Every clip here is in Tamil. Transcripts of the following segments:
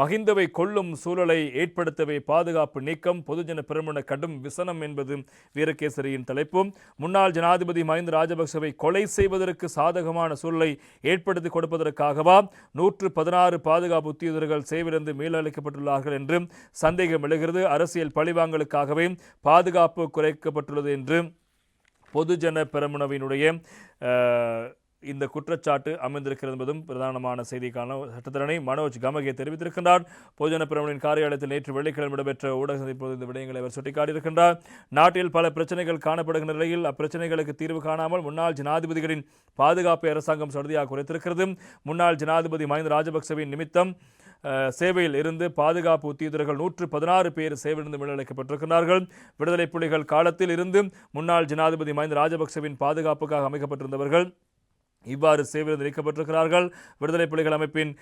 மகிந்தவை கொல்லும் சூழலை ஏற்படுத்தவே பாதுகாப்பு நீக்கம் பொதுஜன பெருமன கடும் விசனம் என்பது வீரகேசரியின் தலைப்பு. முன்னாள் ஜனாதிபதி மஹிந்த ராஜபக்சவை கொலை செய்வதற்கு சாதகமான சூழலை ஏற்படுத்தி கொடுப்பதற்காகவா? நூற்று பதினாறு பாதுகாப்பு உத்தியோகர்கள் சேவையிலிருந்து மீளளிக்கப்பட்டுள்ளார்கள் என்று சந்தேகம் எழுகிறது. அரசியல் பழிவாங்கலுக்காகவே பாதுகாப்பு குறைக்கப்பட்டுள்ளது என்று பொதுஜன பெருமனவினுடைய இந்த குற்றச்சாட்டு அமைந்திருக்கிறது என்பதும் பிரதானமான செய்திக்கான சட்டத்தரணி மனோஜ் கமகே தெரிவித்திருக்கின்றார். பொதுஜன பெரமுனின் காரியாலயத்தில் நேற்று வெள்ளிக்கிழமை இடம்பெற்ற ஊடக சந்திப்போது இந்த விடயங்களை அவர் சுட்டிக்காட்டியிருக்கின்றார். நாட்டில் பல பிரச்சனைகள் காணப்படுகின்ற நிலையில் அப்பிரச்சனைகளுக்கு தீர்வு காணாமல் முன்னாள் ஜனாதிபதிகளின் பாதுகாப்பை அரசாங்கம் சடுதியாக குறைத்திருக்கிறது. முன்னாள் ஜனாதிபதி மஹிந்த ராஜபக்சவின் நிமித்தம் சேவையில் இருந்து பாதுகாப்பு உத்தியோகர்கள் நூற்று பதினாறு பேர் சேவையிலிருந்து மீளழைக்கப்பட்டிருக்கிறார்கள் விடுதலை புலிகள் காலத்தில் இருந்து முன்னாள் ஜனாதிபதி மஹிந்த ராஜபக்சவின் பாதுகாப்புக்காக அமைக்கப்பட்டிருந்தவர்கள். இவ்வாறு சேவையிலிருந்து நீக்கப்பட்டிருக்கிறார்கள் விடுதலை புலிகள் அமைப்பின்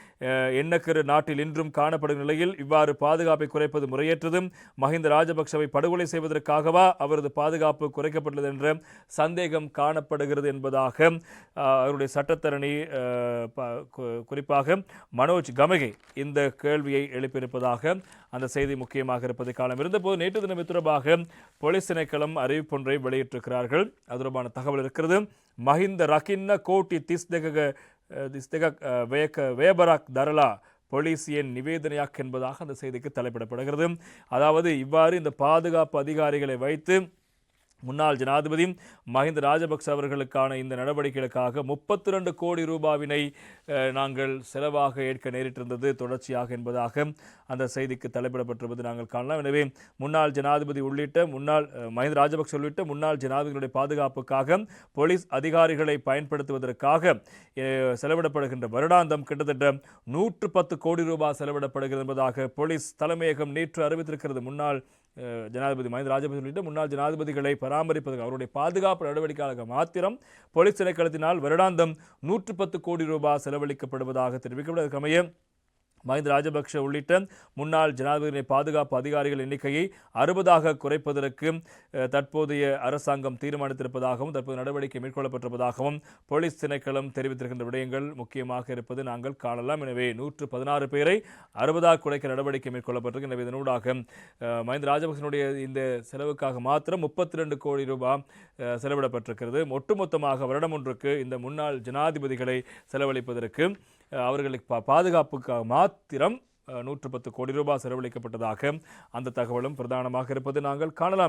எண்ணக்கரு நாட்டில் இன்றும் காணப்படும் நிலையில் இவ்வாறு பாதுகாப்பை குறைப்பது முறையற்றதும் மஹிந்த ராஜபக்சவை படுகொலை செய்வதற்காகவா அவரது பாதுகாப்பு குறைக்கப்பட்டுள்ளது என்ற சந்தேகம் காணப்படுகிறது என்பதாக அவருடைய சட்டத்தரணி ப- குறிப்பாக மனோஜ் கமகே இந்த கேள்வியை எழுப்பியிருப்பதாக அந்த செய்தி முக்கியமாக இருப்பதை காலம் இருந்தபோது நேற்று தினம் தொடர்பாக போலீஸ் திணைக்களம் அறிவிப்பொன்றை வெளியிட்டிருக்கிறார்கள். அது தொடர்பான தகவல் இருக்கிறது. මහින්ද රකින්න කෝටි තිස් දෙකක திஸ் தெக வேக வேபராக் தரலா பொலிசியின் நிவேதனையாக் என்பதாக அந்த செய்திக்கு தலைப்பிடப்படுகிறது. அதாவது இவ்வாறு இந்த பாதுகாப்பு அதிகாரிகளை வைத்து முன்னாள் ஜனாதிபதி மஹிந்த ராஜபக்ச அவர்களுக்கான இந்த நடவடிக்கைகளுக்காக முப்பத்தி ரெண்டு கோடி ரூபாவினை நாங்கள் செலவாக ஏற்க நேரிட்டிருந்தது தொடர்ச்சியாக என்பதாக அந்த செய்திக்கு தலைப்பிடப்பட்டிருப்பது நாங்கள் காணலாம். எனவே முன்னாள் ஜனாதிபதி உள்ளிட்ட முன்னாள் மஹிந்த ராஜபக்ச உள்ளிட்ட முன்னாள் ஜனாதிபதிகளுடைய பாதுகாப்புக்காக போலீஸ் அதிகாரிகளை பயன்படுத்துவதற்காக செலவிடப்படுகின்ற வருடாந்தம் கிட்டத்தட்ட நூற்று பத்து கோடி ரூபாய் செலவிடப்படுகிறது என்பதாக போலீஸ் தலைமையகம் நேற்று அறிவித்திருக்கிறது. முன்னாள் ஜனாதிபதி மஹிந்த ராஜபக்சே உள்ளிட்ட முன்னாள் ஜனாதிபதிகளை பராமரிப்பதற்கு அவருடைய பாதுகாப்பு நடவடிக்கையாக மாத்திரம் போலீஸ் திணைக்களத்தினால் வருடாந்தம் நூற்று பத்து கோடி ரூபாய் செலவழிக்கப்படுவதாக தெரிவிக்கப்படுவதற்கு மஹிந்த ராஜபக்ஷ உள்ளிட்ட முன்னாள் ஜனாதிபதியினை பாதுகாப்பு அதிகாரிகள் எண்ணிக்கையை அறுபதாக குறைப்பதற்கு தற்போதைய அரசாங்கம் தீர்மானித்திருப்பதாகவும் தற்போது நடவடிக்கை மேற்கொள்ளப்பட்டிருப்பதாகவும் போலீஸ் திணைக்களம் தெரிவித்திருக்கின்ற விடயங்கள் முக்கியமாக இருப்பது நாங்கள் காணலாம். எனவே நூற்று பதினாறு பேரை அறுபதாக குறைக்க நடவடிக்கை மேற்கொள்ளப்பட்டிருக்கு. எனவே இதனூடாக மஹிந்த ராஜபக்சனுடைய இந்த செலவுக்காக மாத்திரம் முப்பத்தி ரெண்டு கோடி ரூபாய் செலவிடப்பட்டிருக்கிறது. ஒட்டுமொத்தமாக வருடம் ஒன்றுக்கு இந்த முன்னாள் ஜனாதிபதிகளை செலவழிப்பதற்கு அவர்களுக்கு பா- பாதுகாப்புக்காக மாத்திரம் நூற்று பத்து கோடி ரூபாய் செலவழிக்கப்பட்டதாக அந்த தகவலும் பிரதானமாக இருப்பது நாங்கள் காணலாம்.